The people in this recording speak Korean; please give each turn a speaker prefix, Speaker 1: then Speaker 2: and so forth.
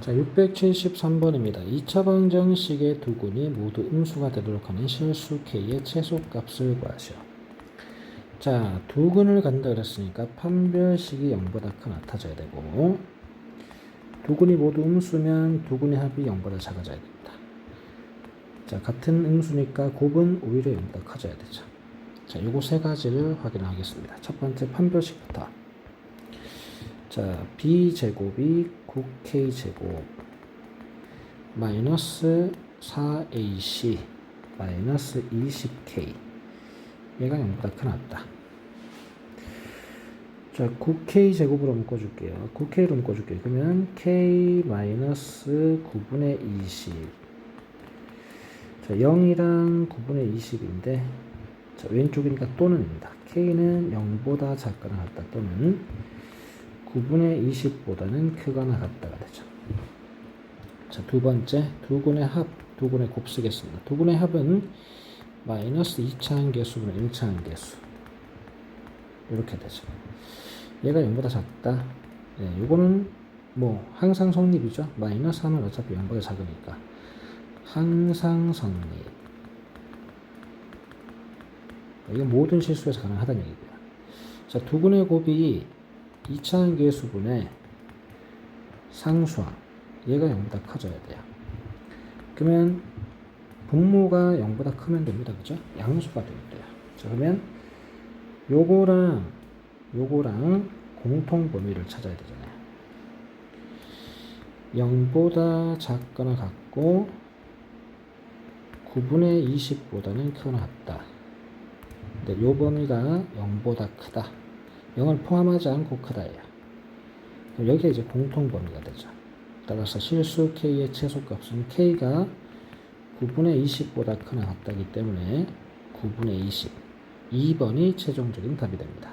Speaker 1: 자, 673번입니다. 2차 방정식의 두 군이 모두 음수가 되도록 하는 실수 k의 최소값을 구하시오. 자, 두 군을 간다 그랬으니까 판별식이 0보다 큰 같아져야 되고 두 군이 모두 음수면 두 군의 합이 0보다 작아져야 됩니다. 자, 같은 음수니까 곱은 오히려 0보다 커져야 되죠. 자, 요거 세 가지를 확인하겠습니다. 첫 번째 판별식부터. 자, b제곱이 9k제곱 마이너스 4ac 마이너스 20k 얘가 0보다 큰 합다. 자, 9k제곱으로 묶어줄게요. 9k로 묶어줄게요. 그러면 k 마이너스 9분의 20 자, 0이랑 9분의 20인데 자, 왼쪽이니까 또는입니다. k는 0보다 작거나 같다 또는 9분의 20보다는 크거나 같다가 되죠. 자, 두 번째, 두 군의 합, 두 군의 곱 쓰겠습니다. 두 군의 합은 마이너스 2차항 계수분의 1차항 계수. 이렇게 되죠. 얘가 0보다 작다. 네, 요거는 뭐 항상 성립이죠. 마이너스 하면 어차피 0보다 작으니까. 항상 성립. 이건 모든 실수에서 가능하다는 얘기고요. 자, 두 군의 곱이 2차항 계수분의 상수항 얘가 0보다 커져야 돼요. 그러면 분모가 0보다 크면 됩니다. 그죠? 양수가 되면 돼요. 자, 그러면 요거랑 요거랑 공통 범위를 찾아야 되잖아요. 0보다 작거나 같고 9분의 20보다는 크거나 같다. 근데 요 범위가 0보다 크다. 0을 포함하지 않고 크다예요. 여기가 이제 공통 범위가 되죠. 따라서 실수 k의 최소값은 k가 9분의 20보다 크나 같다기 때문에 9분의 20. 2번이 최종적인 답이 됩니다.